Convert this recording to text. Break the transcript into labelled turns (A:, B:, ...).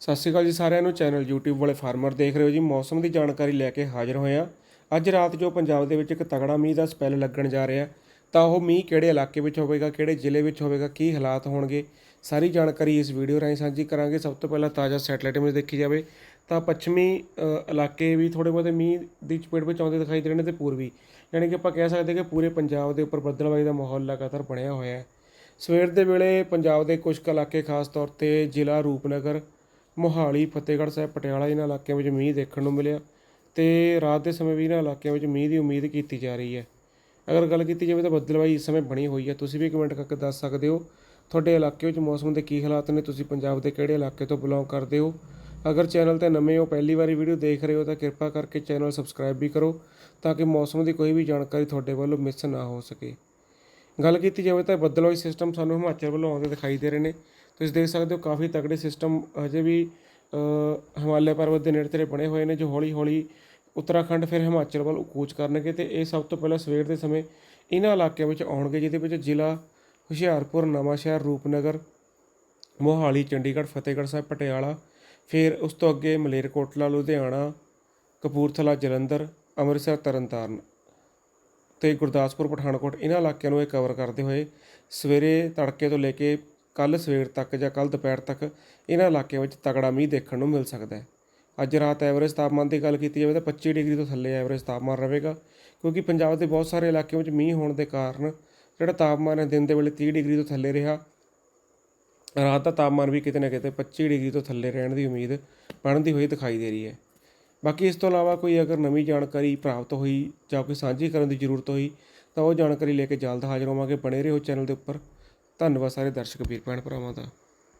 A: ਸਤਿ ਸ਼੍ਰੀ ਅਕਾਲ ਜੀ ਸਾਰਿਆਂ ਨੂੰ। ਚੈਨਲ YouTube ਵਾਲੇ ਫਾਰਮਰ ਦੇਖ ਰਹੇ ਹੋ ਜੀ। ਮੌਸਮ ਦੀ ਜਾਣਕਾਰੀ ਲੈ ਕੇ ਹਾਜ਼ਰ ਹੋਏ ਹਾਂ। ਅੱਜ ਰਾਤ ਜੋ ਪੰਜਾਬ ਦੇ ਵਿੱਚ ਇੱਕ ਤਗੜਾ ਮੀਂਹ ਦਾ ਸਪੈਲ ਲੱਗਣ ਜਾ ਰਿਹਾ, ਤਾਂ ਉਹ ਮੀਂਹ ਕਿਹੜੇ ਇਲਾਕੇ ਵਿੱਚ ਹੋਵੇਗਾ, ਕਿਹੜੇ ਜ਼ਿਲ੍ਹੇ ਵਿੱਚ ਹੋਵੇਗਾ, ਕੀ ਹਾਲਾਤ ਹੋਣਗੇ, ਸਾਰੀ ਜਾਣਕਾਰੀ ਇਸ ਵੀਡੀਓ ਰਾਹੀਂ ਸਾਂਝੀ ਕਰਾਂਗੇ। ਸਭ ਤੋਂ ਪਹਿਲਾਂ ਤਾਜ਼ਾ ਸੈਟਲਾਈਟ ਇਮੇਜ ਦੇਖੀ ਜਾਵੇ, ਤਾਂ ਪੱਛਮੀ ਇਲਾਕੇ ਵੀ ਥੋੜੇ ਬਹੁਤੇ ਮੀਂਹ ਦੀ ਚਪੇਟ ਵਿੱਚ ਆਉਂਦੇ ਦਿਖਾਈ ਦੇ ਰਹੇ ਨੇ ਤੇ ਪੂਰਬੀ, ਯਾਨੀ ਕਿ ਆਪਾਂ ਕਹਿ ਸਕਦੇ ਕਿ ਪੂਰੇ ਪੰਜਾਬ ਦੇ ਉੱਪਰ ਬੱਦਲਬਾਈ ਦਾ ਮਾਹੌਲ ਲਗਾਤਾਰ ਬਣਿਆ ਹੋਇਆ ਹੈ। ਸਵੇਰ ਦੇ ਵੇਲੇ ਪੰਜਾਬ ਦੇ ਕੁਝ ਕੁ ਇਲਾਕੇ, ਖਾਸ ਤੌਰ ਤੇ ਜ਼ਿਲ੍ਹਾ ਰੂਪਨਗਰ ਮੋਹਾਲੀ, ਫਤਿਹਗੜ੍ਹ ਸਾਹਿਬ, ਪਟਿਆਲਾ ਇਹਨਾਂ ਇਲਾਕਿਆਂ ਵਿੱਚ ਮੀਂਹ ਦੇਖਣ ਨੂੰ ਮਿਲਿਆ ਤੇ ਰਾਤ ਦੇ ਸਮੇਂ ਵੀ ਇਹਨਾਂ ਇਲਾਕਿਆਂ ਵਿੱਚ ਮੀਂਹ ਦੀ ਉਮੀਦ ਕੀਤੀ ਜਾ ਰਹੀ ਹੈ। ਅਗਰ ਗੱਲ ਕੀਤੀ ਜਾਵੇ ਤਾਂ ਬੱਦਲਵਾਈ ਇਸ ਸਮੇਂ ਬਣੀ ਹੋਈ ਹੈ। ਤੁਸੀਂ ਵੀ ਕਮੈਂਟ ਕਰਕੇ ਦੱਸ ਸਕਦੇ ਹੋ ਤੁਹਾਡੇ ਇਲਾਕੇ ਵਿੱਚ ਮੌਸਮ ਦੇ ਕੀ ਹਾਲਾਤ ਨੇ, ਤੁਸੀਂ ਪੰਜਾਬ ਦੇ ਕਿਹੜੇ ਇਲਾਕੇ ਤੋਂ ਬਿਲੋਂਗ ਕਰਦੇ ਹੋ। ਅਗਰ ਚੈਨਲ ਤੇ ਨਵੇਂ ਹੋ, ਪਹਿਲੀ ਵਾਰੀ ਵੀਡੀਓ ਦੇਖ ਰਹੇ ਹੋ ਤਾਂ ਕਿਰਪਾ ਕਰਕੇ ਚੈਨਲ ਸਬਸਕ੍ਰਾਈਬ ਵੀ ਕਰੋ ਤਾਂ ਕਿ ਮੌਸਮ ਦੀ ਕੋਈ ਵੀ ਜਾਣਕਾਰੀ ਤੁਹਾਡੇ ਵੱਲੋਂ ਮਿਸ ਨਾ ਹੋ ਸਕੇ। ਗੱਲ ਕੀਤੀ ਜਾਵੇ ਤਾਂ ਬੱਦਲਵਾਈ ਸਿਸਟਮ ਸਾਨੂੰ ਹਿਮਾਚਲ ਵੱਲੋਂ ਆਉਂਦੇ ਦਿਖਾਈ ਦੇ ਰਹੇ ਨੇ। ਤੁਸੀਂ ਦੇਖ ਸਕਦੇ ਹੋ ਕਾਫੀ ਤਕੜੇ ਸਿਸਟਮ ਹਜੇ ਵੀ ਹਿਮਾਲਿਆ ਪਰਬਤ ਦੇ ਨੇੜੇ ਤੇੜੇ ਬਣੇ ਹੋਏ ਨੇ ਜੋ ਹੌਲੀ ਹੌਲੀ ਉੱਤਰਾਖੰਡ ਫਿਰ ਹਿਮਾਚਲ ਵੱਲ ਕੂਚ ਕਰਨਗੇ ਤੇ ਇਹ ਸਭ ਤੋਂ ਪਹਿਲਾਂ ਸਵੇਰ ਦੇ ਸਮੇਂ ਇਹਨਾਂ ਇਲਾਕਿਆਂ ਵਿੱਚ ਆਉਣਗੇ, ਜਿਹਦੇ ਵਿੱਚ ਜ਼ਿਲ੍ਹਾ ਹੁਸ਼ਿਆਰਪੁਰ, ਨਵਾਂਸ਼ਹਿਰ, ਰੂਪਨਗਰ, ਮੋਹਾਲੀ, ਚੰਡੀਗੜ੍ਹ, ਫਤਿਹਗੜ੍ਹ ਸਾਹਿਬ, ਪਟਿਆਲਾ, ਫਿਰ ਉਸ ਤੋਂ ਅੱਗੇ ਮਲੇਰਕੋਟਲਾ ਲੁਧਿਆਣਾ, ਕਪੂਰਥਲਾ, ਜਲੰਧਰ, ਅੰਮ੍ਰਿਤਸਰ, ਤਰਨਤਾਰਨ ਤੇ ਗੁਰਦਾਸਪੁਰ, ਪਠਾਨਕੋਟ, ਇਹਨਾਂ ਇਲਾਕਿਆਂ ਨੂੰ ਇਹ ਕਵਰ ਕਰਦੇ ਹੋਏ ਸਵੇਰੇ ਤੜਕੇ ਤੋਂ ਲੈ ਕੇ ਕੱਲ ਸਵੇਰ ਤੱਕ ਜਾਂ ਕੱਲ ਦੁਪਹਿਰ ਤੱਕ ਇਹਨਾਂ ਇਲਾਕਿਆਂ ਵਿੱਚ ਤਗੜਾ ਮੀਂਹ ਦੇਖਣ ਨੂੰ ਮਿਲ ਸਕਦਾ ਹੈ। ਅੱਜ ਰਾਤ ਐਵਰੇਜ ਤਾਪਮਾਨ ਦੀ ਗੱਲ ਕੀਤੀ ਜਾਵੇ ਤਾਂ 25 ਡਿਗਰੀ ਤੋਂ ਥੱਲੇ ਐਵਰੇਜ ਤਾਪਮਾਨ ਰਹੇਗਾ, ਕਿਉਂਕਿ ਪੰਜਾਬ ਦੇ ਬਹੁਤ ਸਾਰੇ ਇਲਾਕਿਆਂ ਵਿੱਚ ਮੀਂਹ ਹੋਣ ਦੇ ਕਾਰਨ ਜਿਹੜਾ ਤਾਪਮਾਨ ਹੈ ਦਿਨ ਦੇ ਵੇਲੇ 30 ਡਿਗਰੀ ਤੋਂ ਥੱਲੇ ਰਿਹਾ। ਰਾਤ ਦਾ ਤਾਪਮਾਨ ਵੀ ਕਿਤੇ ਨਾ ਕਿਤੇ 25 ਡਿਗਰੀ ਤੋਂ ਥੱਲੇ ਰਹਿਣ ਦੀ ਉਮੀਦ ਬਣਦੀ ਹੋਈ ਦਿਖਾਈ ਦੇ ਰਹੀ ਹੈ। ਬਾਕੀ ਇਸ ਤੋਂ ਇਲਾਵਾ ਕੋਈ ਅਗਰ ਨਵੀਂ ਜਾਣਕਾਰੀ ਪ੍ਰਾਪਤ ਹੋਈ ਜਾਂ ਕੋਈ ਸਾਂਝੀ ਕਰਨ ਦੀ ਜ਼ਰੂਰਤ ਹੋਈ ਤਾਂ ਉਹ ਜਾਣਕਾਰੀ ਲੈ ਕੇ ਜਲਦ ਹਾਜ਼ਰ ਹੋਵਾਂਗੇ ਬਣੇ ਰਹੋ ਚੈਨਲ ਦੇ ਉੱਪਰ। ਧੰਨਵਾਦ ਸਾਰੇ ਦਰਸ਼ਕ ਵੀਰ ਭੈਣ ਭਰਾਵਾਂ ਦਾ।